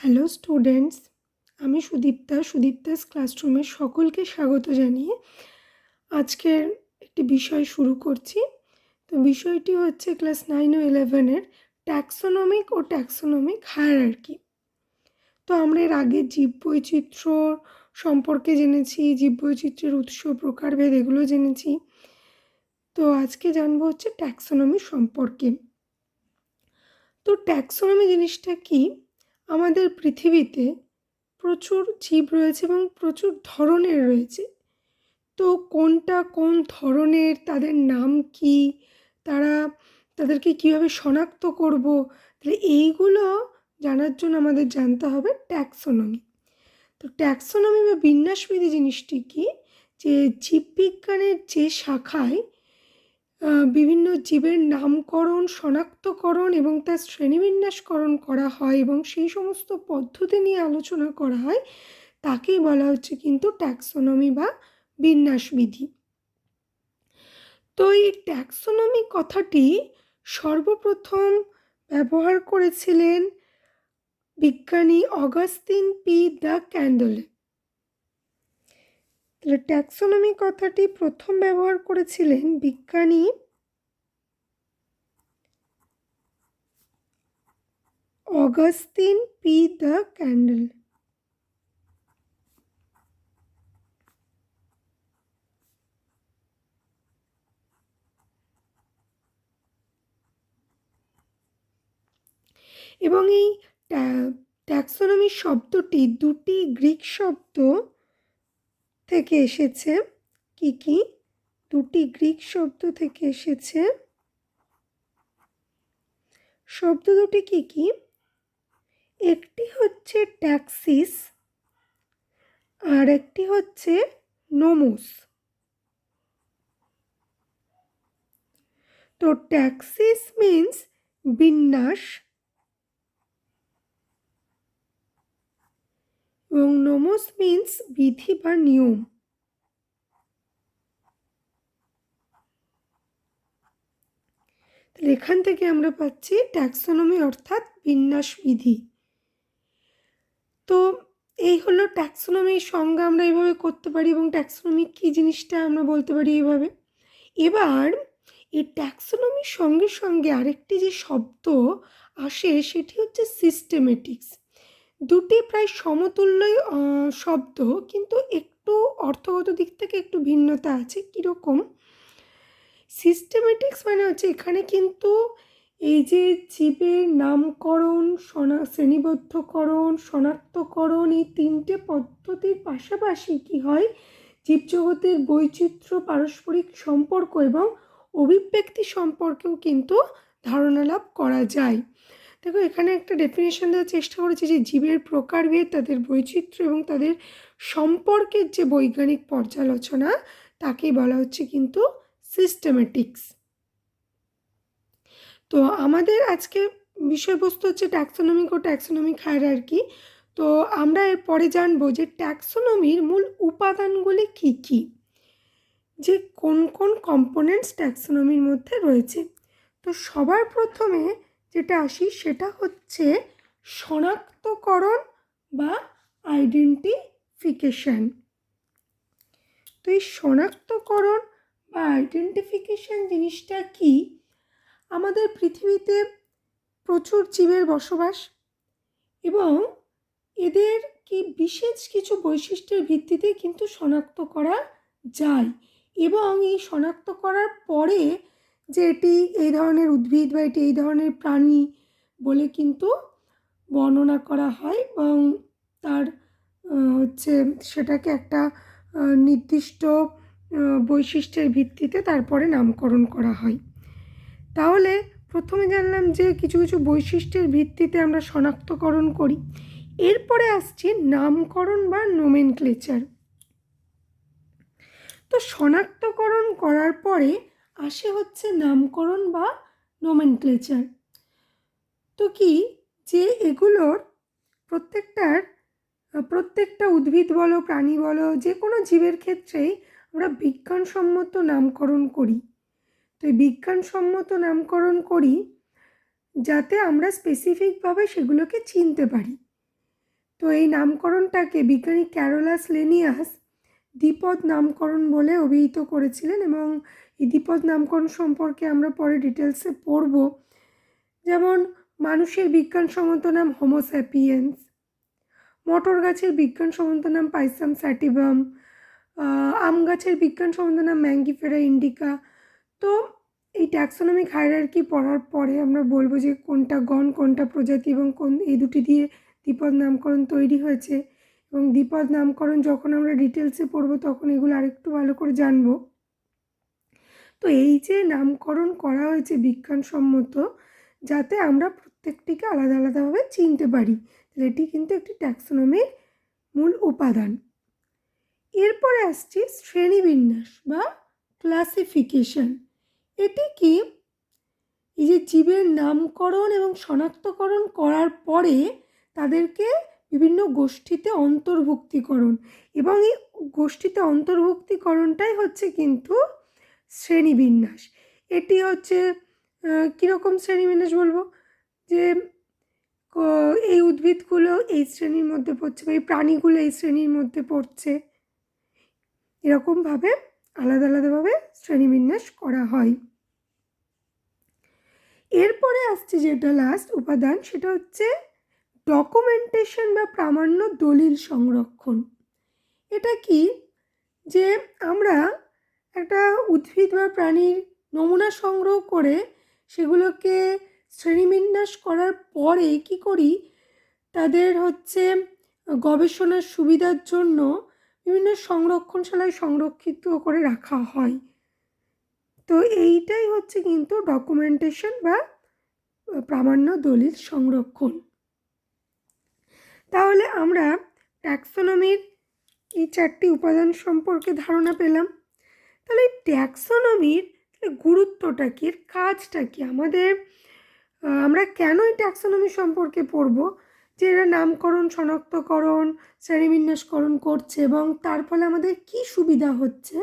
Hello students আমি সুদীপ্তা, সুদীপ্তাস ক্লাসরুমের সকলকে স্বাগত জানিয়ে আজকের একটি বিষয় শুরু করছি। তো বিষয়টি হচ্ছে ক্লাস নাইন ও ইলেভেনের ট্যাক্সোনমিক ও ট্যাক্সোনমিক হায়ারার্কি তো আমরা এর আগে জীব বৈচিত্র্য সম্পর্কে জেনেছি জীব বৈচিত্র্যের উৎস, প্রকারভেদ এগুলো জেনেছি। তো আজকে জানব হচ্ছে ট্যাক্সোনমি সম্পর্কে। তো ট্যাক্সোনমি জিনিসটা কি? আমাদের পৃথিবীতে প্রচুর জীব রয়েছে এবং প্রচুর ধরনের রয়েছে। তো কোনটা কোন ধরনের, তাদের নাম কি, তারা তাদেরকে কীভাবে শনাক্ত করব, তাহলে এইগুলো জানার জন্য আমাদের জানতে হবে ট্যাক্সোনমি। তো ট্যাক্সোনমি বা বিন্যাসবিধি জিনিসটি কি? যে জীববিজ্ঞানের যে শাখায় বিভিন্ন জীবের নামকরণ, শনাক্তকরণ এবং তার শ্রেণীবিন্যাসকরণ করা হয় এবং সেই সমস্ত পদ্ধতি নিয়ে আলোচনা করা হয়, তাকেই বলা হচ্ছে কিন্তু ট্যাক্সোনমি বা বিন্যাসবিধি। তো এই ট্যাক্সোনমি কথাটি সর্বপ্রথম ব্যবহার করেছিলেন বিজ্ঞানী অগাস্তিন পি দ্য ক্যান্ডলে। তাহলে ট্যাক্সোনমি কথাটি প্রথম ব্যবহার করেছিলেন বিজ্ঞানী অগাস্তিন পি দ্য ক্যান্ডেল। এবং এই ট্যাক্সোনমি শব্দটি দুটি গ্রিক শব্দ থেকে এসেছে কি কি? দুটি গ্রিক শব্দ থেকে এসেছে। শব্দ দুটি কি কি? একটি হচ্ছে ট্যাক্সিস আর একটি হচ্ছে নোমোস। তো ট্যাক্সিস মিন্স বিন্যাস এবং নোমোস মিন্স বিধি বা নিয়ম। এখান থেকে আমরা পাচ্ছি ট্যাক্সোনমি অর্থাৎ বিন্যাস বিধি। তো এই হলো ট্যাক্সোনমির সংজ্ঞা আমরা এইভাবে করতে পারি এবং ট্যাক্সোনমি কী জিনিসটা আমরা বলতে পারি এইভাবে এবার এই ট্যাক্সোনমির সঙ্গে সঙ্গে আরেকটি যে শব্দ আসে সেটি হচ্ছে সিস্টেমেটিক্স দুটি প্রায় সমতুল্যই শব্দ, কিন্তু একটু অর্থগত দিক থেকে একটু ভিন্নতা আছে। কীরকম? সিস্টেমেটিক্স মানে হচ্ছে এখানে কিন্তু এই যে জীবের নামকরণ, শনা, শ্রেণীবদ্ধকরণ, শনাক্তকরণ এই তিনটে পদ্ধতির পাশাপাশি কি হয়? জীবজগতের বৈচিত্র্য, পারস্পরিক সম্পর্ক এবং অভিব্যক্তি সম্পর্কেও কিন্তু ধারণা লাভ করা যায়। দেখো, এখানে একটা ডেফিনেশন দেওয়ার চেষ্টা করেছি যে জীবের প্রকারভেদ, তাদের বৈচিত্র্য এবং তাদের সম্পর্কের যে বৈজ্ঞানিক পর্যালোচনা, তাকেই বলা হচ্ছে কিন্তু সিস্টেমেটিক্স তো আমাদের আজকে বিষয়বস্তু হচ্ছে ট্যাক্সোনমিক ও ট্যাক্সোনমিক হায়ার কি তো আমরা এর পরে জানব যে ট্যাক্সোনমির মূল উপাদানগুলি কী কী? যে কোন কোন কম্পোনেন্টস ট্যাক্সোনমির মধ্যে রয়েছে। তো সবার প্রথমে যেটা আসি সেটা হচ্ছে শনাক্তকরণ বা আইডেন্টিফিকেশান তো এই শনাক্তকরণ বা আইডেন্টিফিকেশান জিনিসটা কি? আমাদের পৃথিবীতে প্রচুর জীবের বসবাস এবং এদের কি বিশেষ কিছু বৈশিষ্ট্যের ভিত্তিতে কিন্তু শনাক্ত করা যায়? এবং এই শনাক্ত করার পরে যে এটি এই ধরনের উদ্ভিদ বা এটি এই ধরনের প্রাণী বলে কিন্তু বর্ণনা করা হয় এবং তার হচ্ছে সেটাকে একটা নির্দিষ্ট বৈশিষ্ট্যের ভিত্তিতে তারপরে নামকরণ করা হয়। তাহলে প্রথমে জানলাম যে কিছু কিছু বৈশিষ্ট্যের ভিত্তিতে আমরা শনাক্তকরণ করি। এরপরে আসছে নামকরণ বা নোমেন ক্লেচার তো শনাক্তকরণ করার পরে আসে হচ্ছে নামকরণ বা নোমেন ক্লেচার তো কি যে এগুলোর প্রত্যেকটার, প্রত্যেকটা উদ্ভিদ বলো, প্রাণী বলো, যে কোনো জীবের ক্ষেত্রেই আমরা বিজ্ঞানসম্মত নামকরণ করি। তো এই বিজ্ঞানসম্মত নামকরণ করি যাতে আমরা স্পেসিফিকভাবে সেগুলোকে চিনতে পারি। তো এই নামকরণটাকে বিজ্ঞানী ক্যারোলাস লেনিয়াস দ্বিপদ নামকরণ বলে অভিহিত করেছিলেন এবং এই দ্বিপদ নামকরণ সম্পর্কে আমরা পরে ডিটেলসে পড়ব। যেমন, মানুষের বিজ্ঞানসম্মত নাম হোমোস্যাপিয়েন্স মটর গাছের বিজ্ঞানসম্মত নাম পাইসাম স্যাটিভাম আম গাছের বিজ্ঞানসম্মত নাম ম্যাঙ্গিফেরা ইন্ডিকা তো এই ট্যাক্সোনমিক হায়ারার্কি পড়ার পরে আমরা বলব যে কোনটা গণ, কোনটা প্রজাতি এবং কোন, এই দুটি দিয়ে দ্বিপদ নামকরণ তৈরি হয়েছে। এবং দ্বিপদ নামকরণ যখন আমরা ডিটেলসে পড়ব, তখন এগুলো আরেকটু ভালো করে জানব। তো এই যে নামকরণ করা হয়েছে বিজ্ঞানসম্মত, যাতে আমরা প্রত্যেকটিকে আলাদা আলাদাভাবে চিনতে পারি, তাহলে এটি কিন্তু একটি ট্যাক্সোনমির মূল উপাদান। এরপরে আসছি শ্রেণীবিন্যাস বা ক্লাসিফিকেশন এটি কি? এই যে জীবের নামকরণ এবং শনাক্তকরণ করার পরে তাদেরকে বিভিন্ন গোষ্ঠীতে অন্তর্ভুক্তিকরণ এবং এই গোষ্ঠীতে অন্তর্ভুক্তিকরণটাই হচ্ছে কিন্তু শ্রেণীবিন্যাস। এটি হচ্ছে কীরকম শ্রেণীবিন্যাস বলব? যে এই উদ্ভিদগুলো এই শ্রেণির মধ্যে পড়ছে বা এই প্রাণীগুলো এই শ্রেণির মধ্যে পড়ছে। এরকমভাবে আলাদা আলাদাভাবে শ্রেণীবিন্যাস করা হয়। এরপরে আসছে যেটা লাস্ট উপাদান, সেটা হচ্ছে ডকুমেন্টেশন বা প্রামাণ্য দলিল সংরক্ষণ। এটা কি? যে আমরা একটা উদ্ভিদ বা প্রাণীর নমুনা সংগ্রহ করে সেগুলোকে শ্রেণীবিন্যাস করার পরে কি করি? তাদের হচ্ছে গবেষণার সুবিধার জন্য বিভিন্ন সংরক্ষণশালায় সংরক্ষিত করে রাখা হয়। তো এইটাই হচ্ছে কিন্তু ডকুমেন্টেশন বা প্রামাণ্য দলিল সংরক্ষণ। তাহলে আমরা ট্যাক্সোনমির এই চারটি উপাদান সম্পর্কে ধারণা পেলাম। তাহলে এই ট্যাক্সোনমির গুরুত্বটা কি? এর কাজটা কি? আমাদের আমরা কেন এই ট্যাক্সোনমি সম্পর্কে পড়ব? যে এরা নামকরণ, শনাক্তকরণ, শ্রেণীবিন্যাসকরণ করছে এবং তার ফলে আমাদের কি সুবিধা হচ্ছে?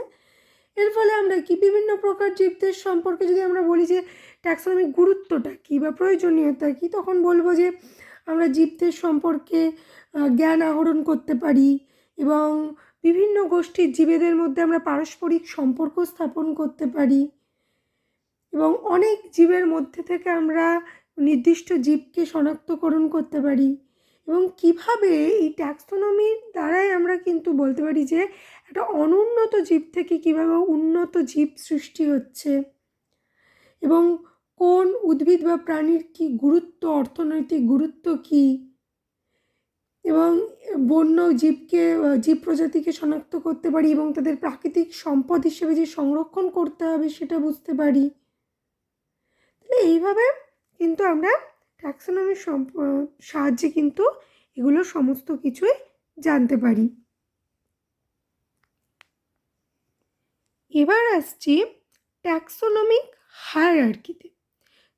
এর ফলে আমরা কি? বিভিন্ন প্রকার জীবদের সম্পর্কে যদি আমরা বলি যে ট্যাক্সোনমির গুরুত্বটা কী বা প্রয়োজনীয়তা কী, তখন বলব যে আমরা জীবদের সম্পর্কে জ্ঞান আহরণ করতে পারি এবং বিভিন্ন গোষ্ঠীর জীবেদের মধ্যে আমরা পারস্পরিক সম্পর্ক স্থাপন করতে পারি। এবং অনেক জীবের মধ্যে থেকে আমরা নির্দিষ্ট জীবকে শনাক্তকরণ করতে পারি। এবং কীভাবে এই ট্যাক্সোনমির দ্বারাই আমরা কিন্তু বলতে পারি যে, একটা অনুন্নত জীব থেকে কীভাবে উন্নত জীব সৃষ্টি হচ্ছে। এবং কোন উদ্ভিদ বা প্রাণীর কি গুরুত্ব, অর্থনৈতিক গুরুত্ব কী? এবং বন্য জীবকে, জীব প্রজাতিকে শনাক্ত করতে পারি এবং তাদের প্রাকৃতিক সম্পদ হিসেবে যে সংরক্ষণ করতে হবে সেটা বুঝতে পারি। তাহলে এইভাবে কিন্তু আমরা ট্যাক্সোনমির সাহায্যে কিন্তু এগুলো সমস্ত কিছুই জানতে পারি। এবার আসছি ট্যাক্সোনমিক হায়ারার্কিতে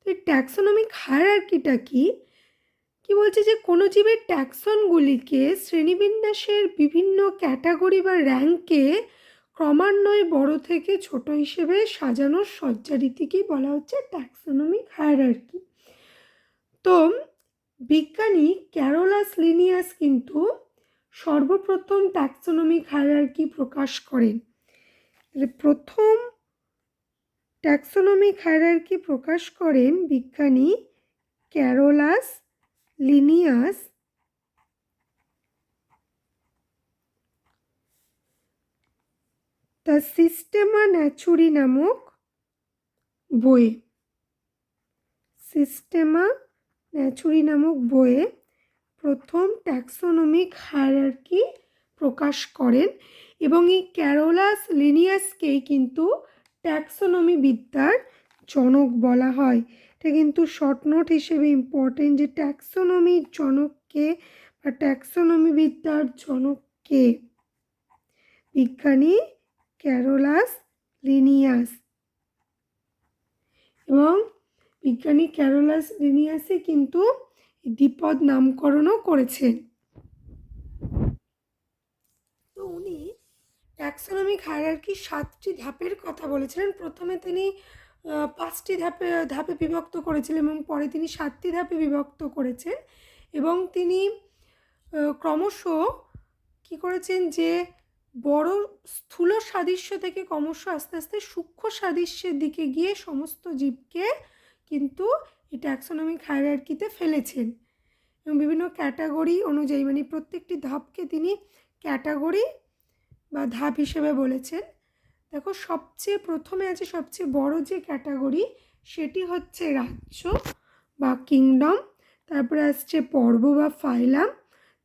তো এই ট্যাক্সোনমিক হায়ারার্কিটা কি? কি বলছে যে কোনো জীবের ট্যাক্সনগুলিকে শ্রেণীবিন্যাসের বিভিন্ন ক্যাটাগরি বা র্যাঙ্কে ক্রমান্বয়ে বড় থেকে ছোট হিসেবে সাজানোর সজ্জারীতিকেই বলা হচ্ছে? ট্যাক্সোনমিক হায়ারার্কি তো বিজ্ঞানী ক্যারোলাস লিনিয়াস কিন্তু সর্বপ্রথম ট্যাক্সোনমিক হায়ারার্কি প্রকাশ করেন। প্রথম ট্যাক্সোনমিক হায়ারার্কি প্রকাশ করেন বিজ্ঞানী Carolus Linnaeus the Systema Naturae নামক বইয়ে সিস্টেমা ন্যাচুরি নামক বইয়ে প্রথম ট্যাক্সোনমিক হায়ারার্কি প্রকাশ করেন এবং এই ক্যারোলাস লিনিয়াসকেই কিন্তু ট্যাক্সোনমি বিদ্যার জনক বলা হয়। এটা কিন্তু শর্ট নোট হিসেবে ইম্পর্টেন্ট যে ট্যাক্সোনমির জনককে বা ট্যাক্সোনমি বিদ্যার জনককে বিজ্ঞানী ক্যারোলাস লিনিয়াস। এবং বিজ্ঞানী ক্যারোলাস লিনিয়াসে কিন্তু দ্বিপদ নামকরণও করেছেন তো উনি ট্যাক্সোনমিক হায়ারার্কি সাতটি ধাপের কথা বলেছিলেন। প্রথমে তিনি পাঁচটি ধাপে ধাপে বিভক্ত করেছিলেন এবং পরে তিনি সাতটি ধাপে বিভক্ত করেছেন এবং তিনি ক্রমশ কি করেছেন যে বড় স্থূল সাদৃশ্য থেকে ক্রমশ আস্তে আস্তে সূক্ষ্ম সাদৃশ্যের দিকে গিয়ে সমস্ত জীবকে কিন্তু এই ট্যাক্সোনমিক হায়ারার্কিতে ফেলেছেন এবং বিভিন্ন ক্যাটাগরি অনুযায়ী মানে প্রত্যেকটি ধাপকে তিনি ক্যাটাগরি বা ধাপ হিসেবে বলেছেন দেখো, সবচেয়ে প্রথমে আছে সবচেয়ে বড় যে ক্যাটাগরি সেটি হচ্ছে রাজ্য বা কিংডম, তারপরে আসছে পর্ব বা ফাইলাম,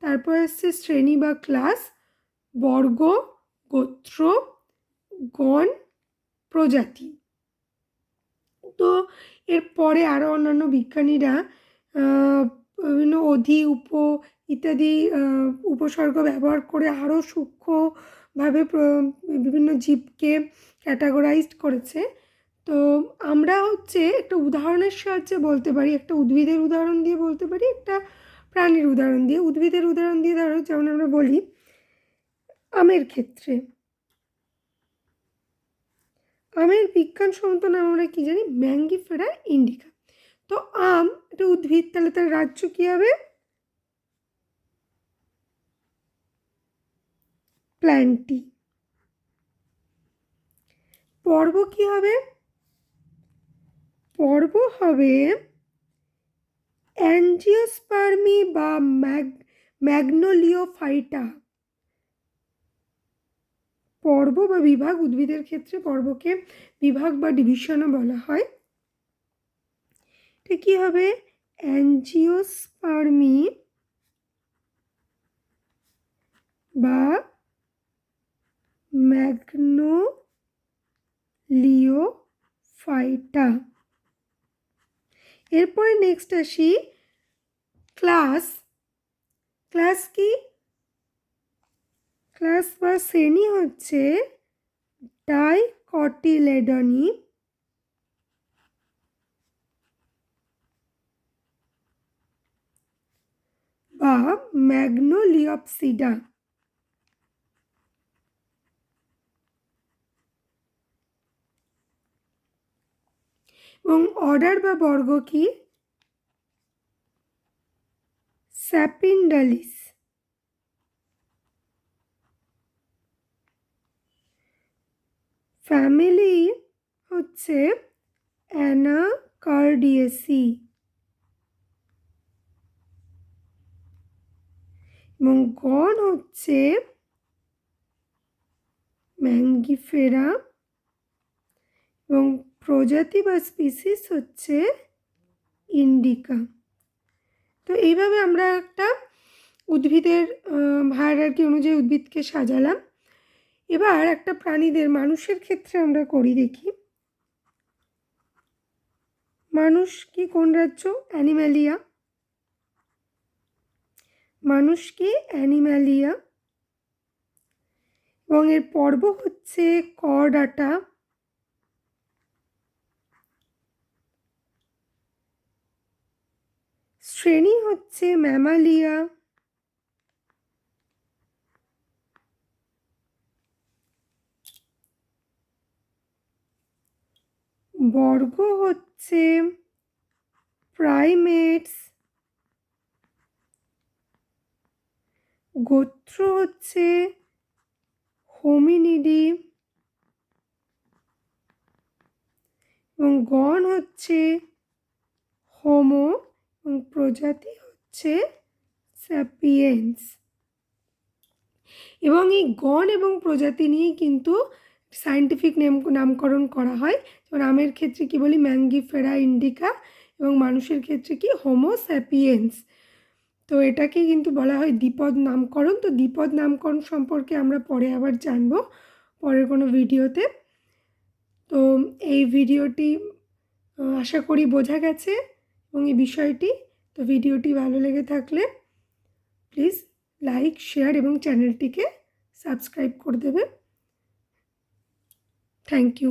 তারপর আসছে শ্রেণি বা ক্লাস, বর্গ, গোত্র, গণ, প্রজাতি। তো এরপরে আরও অন্যান্য বিজ্ঞানীরা বিভিন্ন অধি, উপ ইত্যাদি উপসর্গ ব্যবহার করে আরও সূক্ষ্মভাবে বিভিন্ন জীবকে ক্যাটাগরাইজড করেছে। তো আমরা হচ্ছে একটা উদাহরণের সাহায্যে বলতে পারি, একটা উদ্ভিদের উদাহরণ দিয়ে বলতে পারি, একটা প্রাণীর উদাহরণ দিয়ে। উদ্ভিদের উদাহরণ দিয়ে ধরো, যেমন আমরা বলি, আমের ক্ষেত্রে। আমের বিজ্ঞানসম্মত নাম আমরা কী জানি? Mangifera indica. তো আম একটা উদ্ভিদ, তাহলে তার রাজ্য কী হবে? প্ল্যান্টি। পর্ব কি হবে? পর্ব হবে অ্যাঞ্জিওস্পার্মি বা ম্যাগ, ম্যাগনোলিওফাইটা। পর্ব বা বিভাগ উদ্ভিদের ক্ষেত্রে পর্বকে বিভাগ বা ডিভিশনও বলা হয়। এটা কি হবে? অ্যাঞ্জিওস্পার্মি বা ম্যাগনোলিওফাইটা এরপরে নেক্সট আসি ক্লাস। ক্লাস কি? ক্লাস বা শ্রেণি হচ্ছে ডাইকটিলেডনি। বা ম্যাগনোলিওপসিডা। এবং অর্ডার বা বর্গ কি? স্যাপিন্ডালিস। ফ্যামিলি হচ্ছে অ্যানাকার্ডিয়েসি। এবং গণ হচ্ছে ম্যাঙ্গিফেরা। এবং প্রজাতি বা স্পিসিস হচ্ছে ইন্ডিকা তো এইভাবে আমরা একটা উদ্ভিদের হায়ারার্কি অনুযায়ী উদ্ভিদকে সাজালাম। এবার একটা প্রাণীদের, মানুষের ক্ষেত্রে আমরা করি দেখি। মানুষ কি কোন রাজ্য? অ্যানিম্যালিয়া। মানুষ কি অ্যানিম্যালিয়া? এবং এর পর্ব হচ্ছে করডাটা শ্রেণি হচ্ছে ম্যামালিয়া। বর্গ হচ্ছে প্রাইমেটস। গোত্র হচ্ছে হোমিনিডি। এবং গণ হচ্ছে হোমো এবং প্রজাতি হচ্ছে স্যাপিয়েন্স এবং এই গণ এবং প্রজাতি নিয়েই কিন্তু সায়েন্টিফিক নেম, নামকরণ করা হয়। যেমন আমের ক্ষেত্রে কি বলি? ম্যাঙ্গিফেরা ইন্ডিকা এবং মানুষের ক্ষেত্রে কি? হোমো স্যাপিয়েন্স তো এটাকে কিন্তু বলা হয় দ্বিপদ নামকরণ। তো দ্বিপদ নামকরণ সম্পর্কে আমরা পরে আবার জানব পরের কোনো ভিডিওতে। তো এই ভিডিওটি আশা করি বোঝা গেছে। এবং এই বিষয়টি, তো ভিডিওটি ভালো লেগে থাকলে প্লিজ লাইক শেয়ার এবং চ্যানেলটিকে সাবস্ক্রাইব করে দেবে থ্যাংক ইউ